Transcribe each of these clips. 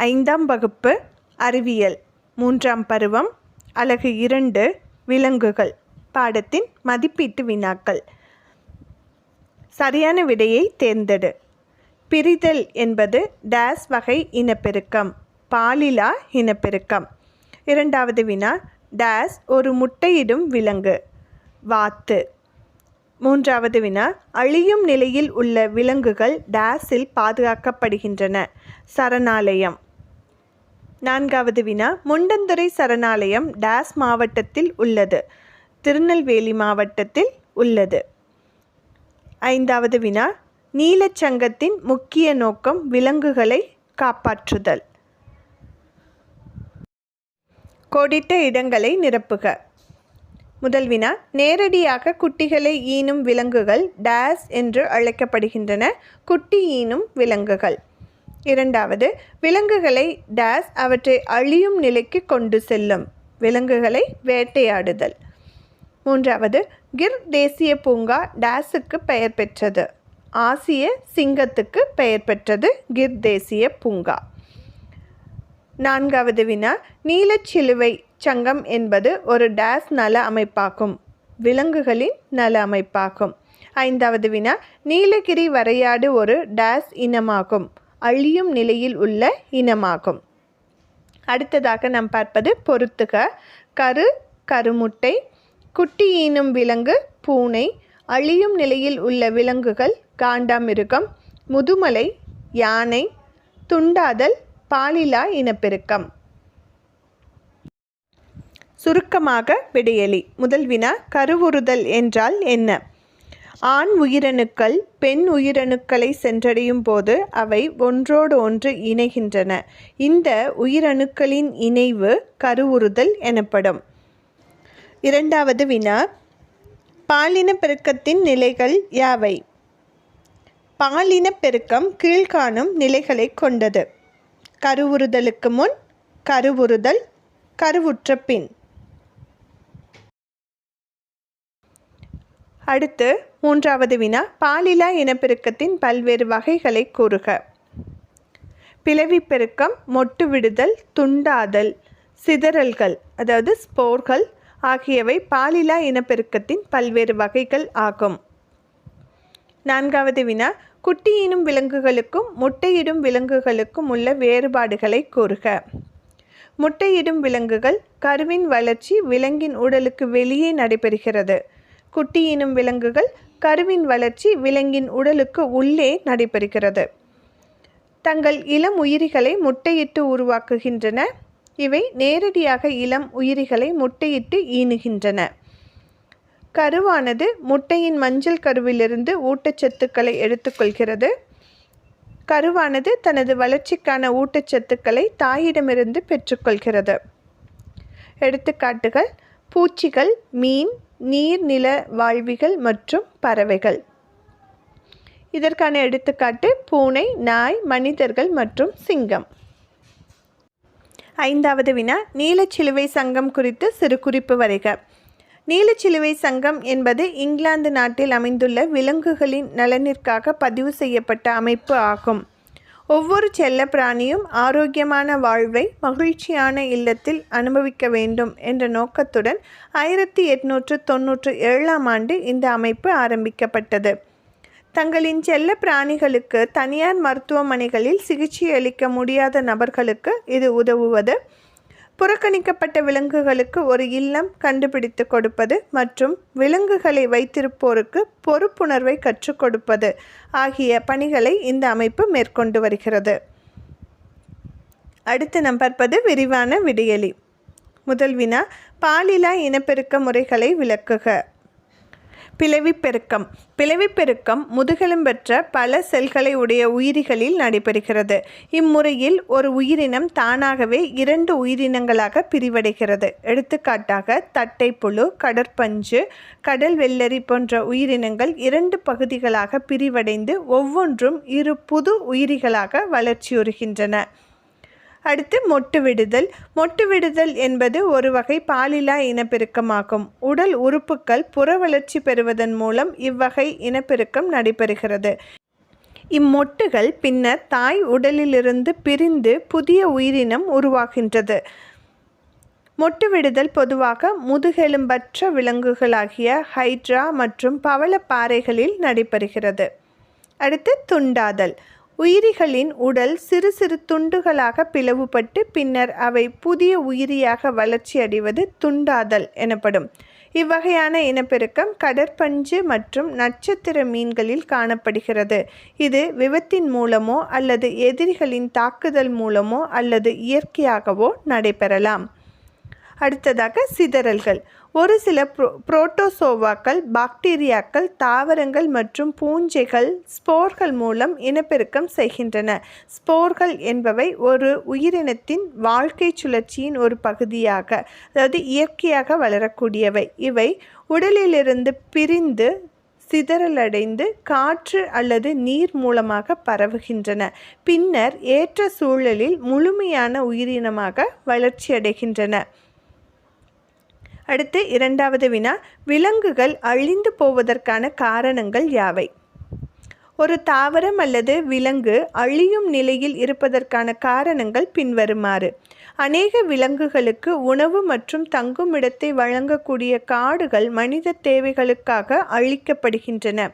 ஐந்தாம் வகுப்பு அறிவியல். மூன்றாம் பருவம் அலகு இரண்டு விலங்குகள். பாடத்தின் மதிப்பீட்டு வினாக்கள். சரியான விடையை தேர்ந்தெடு. பிரிதல் என்பது டேஸ் வகை இனப்பெருக்கம் பாலிலா இனப்பெருக்கம். இரண்டாவது வினா டேஸ் ஒரு முட்டையிடும் விலங்கு வாத்து. மூன்றாவது வினா அழியும் நிலையில் உள்ள விலங்குகள் டேஸில் பாதுகாக்கப்படுகின்றன சரணாலயம். நான்காவது வினா முண்டந்துறை சரணாலயம் டேஸ் மாவட்டத்தில் உள்ளது. திருநெல்வேலி மாவட்டத்தில் உள்ளது. ஐந்தாவது வினா நீலச்சங்கத்தின் முக்கிய நோக்கம் விலங்குகளை காப்பாற்றுதல். கொடிட்ட இடங்களை நிரப்புக. முதல் வினா நேரடியாக குட்டிகளை ஈனும் விலங்குகள் டேஸ் என்று அழைக்கப்படுகின்றன. குட்டி ஈனும் விலங்குகள். இரண்டாவது விலங்குகளை டேஸ் அவற்றை அழியும் நிலைக்கு கொண்டு செல்லும். விலங்குகளை வேட்டையாடுதல். மூன்றாவது கிர் தேசிய பூங்கா டேஸுக்கு பெயர் பெற்றது. ஆசிய சிங்கத்துக்கு பெயர் பெற்றது கிர் தேசிய பூங்கா. நான்காவது வினா நீலச்சிலுவை சங்கம் என்பது ஒரு டேஸ் நல அமைப்பாகும். விலங்குகளின் நல அமைப்பாகும். ஐந்தாவது வினா நீலகிரி வரையாடு ஒரு டேஸ் இனமாகும். அழியும் நிலையில் உள்ள இனமாகும். அடுத்ததாக நாம் பார்ப்பது பொருத்துக கரு கருமுட்டை குட்டி ஈனும் விலங்கு பூனை அழியும் நிலையில் உள்ள விலங்குகள் காண்டாமிருகம் முதுமலை யானை துண்டாதல் பாலிலா இனப்பெருக்கம். சுருக்கமாக விடையலி. முதல் வினா கருவுறுதல் என்றால் என்ன? ஆண் உயிரணுக்கள் பெண் உயிரணுக்களை சென்றடையும் போது அவை ஒன்றோடு ஒன்று இணைகின்றன. இந்த உயிரணுக்களின் இணைவு கருவுறுதல் எனப்படும். இரண்டாவது வினா. பாலின பெருக்கத்தின் நிலைகள் யாவை? பாலின பெருக்கம் கீழ்காணும் நிலைகளை கொண்டது. கருவுறுதலுக்கு முன் கருவுறுதல் கருவுற்ற பின் அடுத்து மூன்றாவது வினா பாலிலா இனப்பெருக்கத்தின் பல்வேறு வகைகளை கூறுக. பிளவிப்பெருக்கம் மொட்டு விடுதல் துண்டாதல் சிதறல்கள் அதாவது ஸ்போர்கள் ஆகியவை பாலிலா இனப்பெருக்கத்தின் பல்வேறு வகைகள் ஆகும். நான்காவது வினா குட்டியினும் விலங்குகளுக்கும் முட்டையிடும் விலங்குகளுக்கும் உள்ள வேறுபாடுகளை கூறுக. முட்டையிடும் விலங்குகள் கருவின் வளர்ச்சி விலங்கின் உடலுக்கு வெளியே நடைபெறுகிறது. குட்டியினும் விலங்குகள் கருவின் வளர்ச்சி விலங்கின் உடலுக்கு உள்ளே நடைபெறுகிறது. தங்கள் இளம் உயிரிகளை முட்டையிட்டு உருவாக்குகின்றன. இவை நேரடியாக இளம் உயிரிகளை முட்டையிட்டு ஈனுகின்றன. கருவானது முட்டையின் மஞ்சள் கருவிலிருந்து ஊட்டச்சத்துக்களை எடுத்துக்கொள்கிறது. கருவானது தனது வளர்ச்சிக்கான ஊட்டச்சத்துக்களை தாயிடமிருந்து பெற்றுக்கொள்கிறது. எடுத்துக்காட்டுகள் பூச்சிகள் மீன் நீர்நில வாழ்விகள் மற்றும் பறவைகள். இதற்கான எடுத்துக்காட்டு பூனை நாய் மனிதர்கள் மற்றும் சிங்கம். ஐந்தாவது வினா நீலச்சிலுவை சங்கம் குறித்து சிறு குறிப்பு வரைக. நீலச்சிலுவை சங்கம் என்பது இங்கிலாந்து நாட்டில் அமைந்துள்ள விலங்குகளின் நலனிற்காக பதிவு செய்யப்பட்ட அமைப்பு ஆகும். ஒவ்வொரு செல்ல பிராணியும் ஆரோக்கியமான வாழ்வை மகிழ்ச்சியான இல்லத்தில் அனுபவிக்க வேண்டும் என்ற நோக்கத்துடன் ஆயிரத்தி எட்நூற்று தொன்னூற்று ஏழாம் ஆண்டு இந்த அமைப்பு ஆரம்பிக்கப்பட்டது. தங்களின் செல்ல பிராணிகளுக்கு தனியார் மருத்துவமனைகளில் சிகிச்சை அளிக்க முடியாத நபர்களுக்கு இது உதவுவது புறக்கணிக்கப்பட்ட விலங்குகளுக்கு ஒரு இல்லம் கண்டுபிடித்து கொடுப்பது மற்றும் விலங்குகளை வைத்திருப்போருக்கு பொறுப்புணர்வை கற்றுக் கொடுப்பது ஆகிய பணிகளை இந்த அமைப்பு மேற்கொண்டு வருகிறது. அடுத்து நம் பார்ப்பது விரிவான விடியலி. முதல் வினா பாலிலா இனப்பெருக்க முறைகளை விளக்குக. பிளவிப்பெருக்கம். பிளவிப்பெருக்கம் முதுகெலும்பற்ற பல செல்களை உடைய உயிரிகளில் நடைபெறுகிறது. இம்முறையில் ஒரு உயிரினம் தானாகவே இரண்டு உயிரினங்களாக பிரிவடைகிறது. எடுத்துக்காட்டாக தட்டைப்புழு கடற்பஞ்சு கடல் வெள்ளரி போன்ற உயிரினங்கள் இரண்டு பகுதிகளாக பிரிவடைந்து ஒவ்வொன்றும் இரு புது உயிரிகளாக வளர்ச்சியுறுகின்றன அடுத்து மொட்டு விடுதல். மொட்டு விடுதல் என்பது ஒரு வகை பாலிலா இனப்பெருக்கமாகும். உடல் உறுப்புகள் புற வளர்ச்சி பெறுவதன் மூலம் இவ்வகை இனப்பெருக்கம் நடைபெறுகிறது. இம்மொட்டுகள் பின்னர் தாய் உடலிலிருந்து பிரிந்து புதிய உயிரினம் உருவாகின்றது. மொட்டு விடுதல் பொதுவாக முதுகெலும்பற்ற விலங்குகளாகிய ஹைட்ரா மற்றும் பவளப்பாறைகளில் நடைபெறுகிறது. அடுத்து துண்டாதல். உயிரிகளின் உடல் சிறு சிறு துண்டுகளாக பிளவுபட்டு பின்னர் அவை புதிய உயிரியாக வளர்ச்சியடைவது துண்டாதல் எனப்படும். இவ்வகையான இனப்பெருக்கம் கடற்பஞ்சு மற்றும் நட்சத்திர மீன்களில் காணப்படுகிறது. இது விபத்தின் மூலமோ அல்லது எதிரிகளின் தாக்குதல் மூலமோ அல்லது இயற்கையாகவோ நடைபெறலாம். அடுத்ததாக சிதறல்கள். ஒரு சில ப்ரோ புரோட்டோசோவாக்கள் பாக்டீரியாக்கள் தாவரங்கள் மற்றும் பூஞ்சைகள் ஸ்போர்கள் மூலம் இனப்பெருக்கம் செய்கின்றன. ஸ்போர்கள் என்பவை ஒரு உயிரினத்தின் வாழ்க்கை சுழற்சியின் ஒரு பகுதியாக அதாவது இயற்கையாக வளரக்கூடியவை. இவை உடலிலிருந்து பிரிந்து சிதறலடைந்து காற்று அல்லது நீர் மூலமாக பரவுகின்றன. பின்னர் ஏற்ற சூழலில் முழுமையான உயிரினமாக வளர்ச்சியடைகின்றன. அடுத்து இரண்டாவது வினா விலங்குகள் அழிந்து போவதற்கான காரணங்கள் யாவை? ஒரு தாவரம் அல்லது விலங்கு அழியும் நிலையில் இருப்பதற்கான காரணங்கள் பின்வருமாறு. அநேக விலங்குகளுக்கு உணவு மற்றும் தங்கும் இடத்தை வழங்கக்கூடிய காடுகள் மனித தேவைகளுக்காக அழிக்கப்படுகின்றன.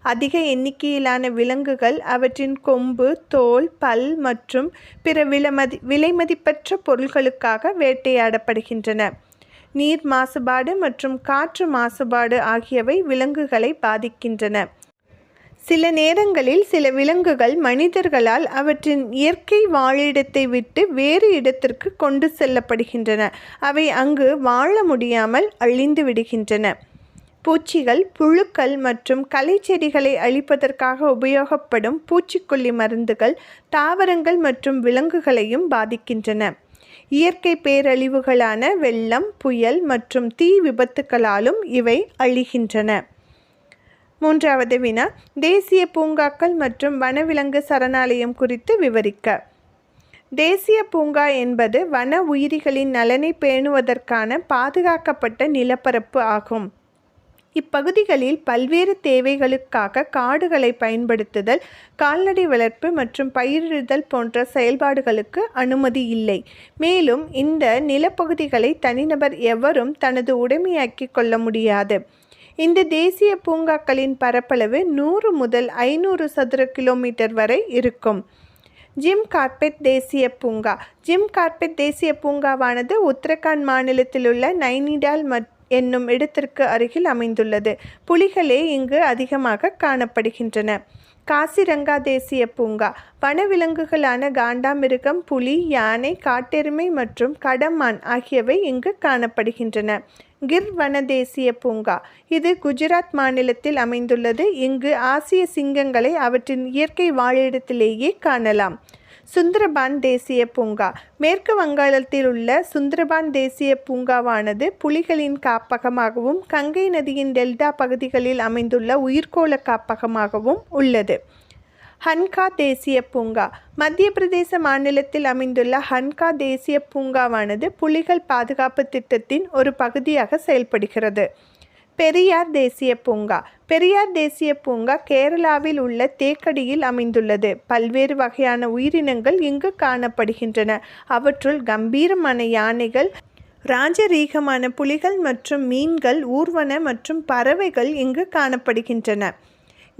அதிக எண்ணிக்கையிலான விலங்குகள் அவற்றின் கொம்பு தோல் பல் மற்றும் பிற விலமதி விலைமதிப்பற்ற பொருள்களுக்காக வேட்டையாடப்படுகின்றன. நீர் மாசுபாடு மற்றும் காற்று மாசுபாடு ஆகியவை விலங்குகளை பாதிக்கின்றன. சில நேரங்களில் சில விலங்குகள் மனிதர்களால் அவற்றின் இயற்கை வாழிடத்தை விட்டு வேறு இடத்திற்கு கொண்டு செல்லப்படுகின்றன. அவை அங்கு வாழ முடியாமல் அழிந்து விடுகின்றன. பூச்சிகள் புழுக்கள் மற்றும் களை செடிகளை அழிப்பதற்காக உபயோகப்படும் பூச்சிக்கொல்லி மருந்துகள் தாவரங்கள் மற்றும் விலங்குகளையும் பாதிக்கின்றன. இயற்கை பேரழிவுகளான வெள்ளம் புயல் மற்றும் தீ விபத்துக்களாலும் இவை அழிகின்றன. மூன்றாவது வினா தேசிய பூங்காக்கள் மற்றும் வனவிலங்கு சரணாலயம் குறித்து விவரிக்க. தேசிய பூங்கா என்பது வன உயிரிகளின் நலனை பேணுவதற்கான பாதுகாக்கப்பட்ட நிலப்பரப்பு ஆகும். இப்பகுதிகளில் பல்வேறு தேவைகளுக்காக காடுகளை பயன்படுத்துதல் கால்நடை வளர்ப்பு மற்றும் பயிரிடுதல் போன்ற செயல்பாடுகளுக்கு அனுமதி இல்லை. மேலும் இந்த நிலப்பகுதிகளை தனிநபர் எவரும் தனது உடைமையாக்கி கொள்ள முடியாது. இந்த தேசிய பூங்காக்களின் பரப்பளவு நூறு முதல் ஐநூறு சதுர கிலோமீட்டர் வரை இருக்கும். ஜிம் கார்பெட் தேசிய பூங்கா. ஜிம் கார்பெட் தேசிய பூங்காவானது உத்தரகாண்ட் மாநிலத்தில் உள்ள நைனிடால் மற்றும் என்னும் இடத்திற்கு அருகில் அமைந்துள்ளது. புலிகளே இங்கு அதிகமாக காணப்படுகின்றன. காசிரங்கா தேசிய பூங்கா. வனவிலங்குகளான காண்டாமிருகம் புலி யானை காட்டெருமை மற்றும் கடமான் ஆகியவை இங்கு காணப்படுகின்றன. கிர் வன தேசிய பூங்கா. இது குஜராத் மாநிலத்தில் அமைந்துள்ளது. இங்கு ஆசிய சிங்கங்களை அவற்றின் இயற்கை வாழிடத்திலேயே காணலாம். சுந்தரபான் தேசிய பூங்கா. மேற்கு வங்காளத்தில் உள்ள சுந்தரபான் தேசிய பூங்காவானது புலிகளின் காப்பகமாகவும் கங்கை நதியின் டெல்டா பகுதிகளில் அமைந்துள்ள உயிர்கோள காப்பகமாகவும் உள்ளது. ஹன்கா தேசிய பூங்கா. மத்திய பிரதேச மாநிலத்தில் அமைந்துள்ள ஹன்கா தேசிய பூங்காவானது புலிகள் பாதுகாப்பு திட்டத்தின் ஒரு பகுதியாக செயல்படுகிறது. பெரியார் தேசிய பூங்கா. பெரியார் தேசிய பூங்கா கேரளாவில் உள்ள தேக்கடியில் அமைந்துள்ளது. பல்வேறு வகையான உயிரினங்கள் இங்கு காணப்படுகின்றன. அவற்றுள் கம்பீரமான யானைகள் ராஜரீகமான புலிகள் மற்றும் மீன்கள் ஊர்வன மற்றும் பறவைகள் இங்கு காணப்படுகின்றன.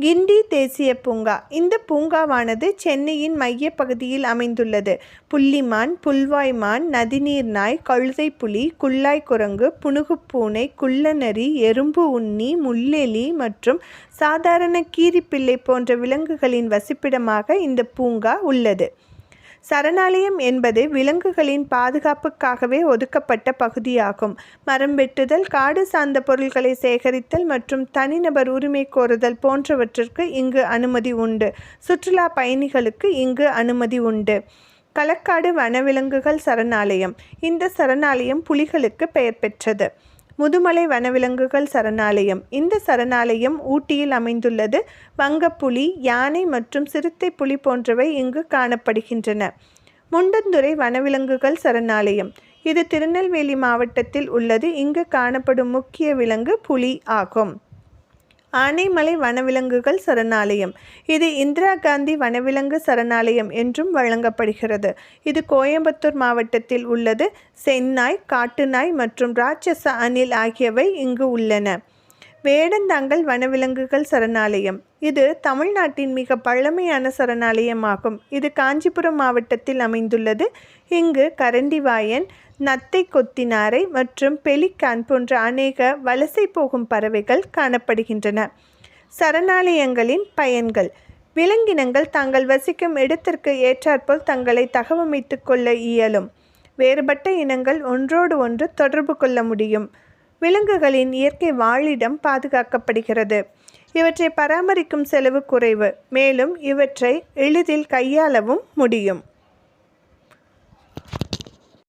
கிண்டி தேசிய பூங்கா. இந்த பூங்காவானது சென்னையின் மையப்பகுதியில் அமைந்துள்ளது. புள்ளிமான் புல்வாய்மான் நதிநீர் நாய் கழுதை புலி குள்ளாய் குரங்கு புனுகுப்பூனை குள்ளநரி எறும்பு உண்ணி முள்ளெலி மற்றும் சாதாரண கீரிப்பிள்ளை போன்ற விலங்குகளின் வசிப்பிடமாக இந்த பூங்கா உள்ளது. சரணாலயம் என்பது விலங்குகளின் பாதுகாப்புக்காகவே ஒதுக்கப்பட்ட பகுதியாகும். மரம் வெட்டுதல் காடு சார்ந்த பொருட்களை சேகரித்தல் மற்றும் தனிநபர் உரிமை கோருதல் போன்றவற்றிற்கு இங்கு அனுமதி உண்டு. சுற்றுலா பயணிகளுக்கு இங்கு அனுமதி உண்டு. களக்காடு வனவிலங்குகள் சரணாலயம். இந்த சரணாலயம் புலிகளுக்கு பெயர் பெற்றது. முதுமலை வனவிலங்குகள் சரணாலயம். இந்த சரணாலயம் ஊட்டியில் அமைந்துள்ளது. வங்கப்புலி யானை மற்றும் சிறுத்தை புலி போன்றவை இங்கு காணப்படுகின்றன. முண்டந்துறை வனவிலங்குகள் சரணாலயம். இது திருநெல்வேலி மாவட்டத்தில் உள்ளது. இங்கு காணப்படும் முக்கிய விலங்கு புலி ஆகும். ஆனைமலை வனவிலங்குகள் சரணாலயம். இது இந்திரா காந்தி வனவிலங்கு சரணாலயம் என்றும் வழங்கப்படுகிறது. இது கோயம்புத்தூர் மாவட்டத்தில் உள்ளது. செந்நாய் காட்டுநாய் மற்றும் ராட்சச அணில் ஆகியவை இங்கு உள்ளன. வேடந்தாங்கல் வனவிலங்குகள் சரணாலயம். இது தமிழ்நாட்டின் மிக பழமையான சரணாலயமாகும். இது காஞ்சிபுரம் மாவட்டத்தில் அமைந்துள்ளது. இங்கு கரண்டிவாயன் நத்தை கொத்தினாரை மற்றும் பெலிகான் போன்ற அநேக வலசை போகும் பறவைகள் காணப்படுகின்றன. சரணாலயங்களின் பயன்கள். விலங்கினங்கள் தாங்கள் வசிக்கும் இடத்திற்கு ஏற்றாற்போல் தங்களை தகவமைத்து கொள்ள இயலும். வேறுபட்ட இனங்கள் ஒன்றோடு ஒன்று தொடர்பு கொள்ள முடியும். விலங்குகளின் இயற்கை வாழிடம் பாதுகாக்கப்படுகிறது. இவற்றை பராமரிக்கும் செலவு குறைவு. மேலும் இவற்றை எளிதில் கையாளவும் முடியும்.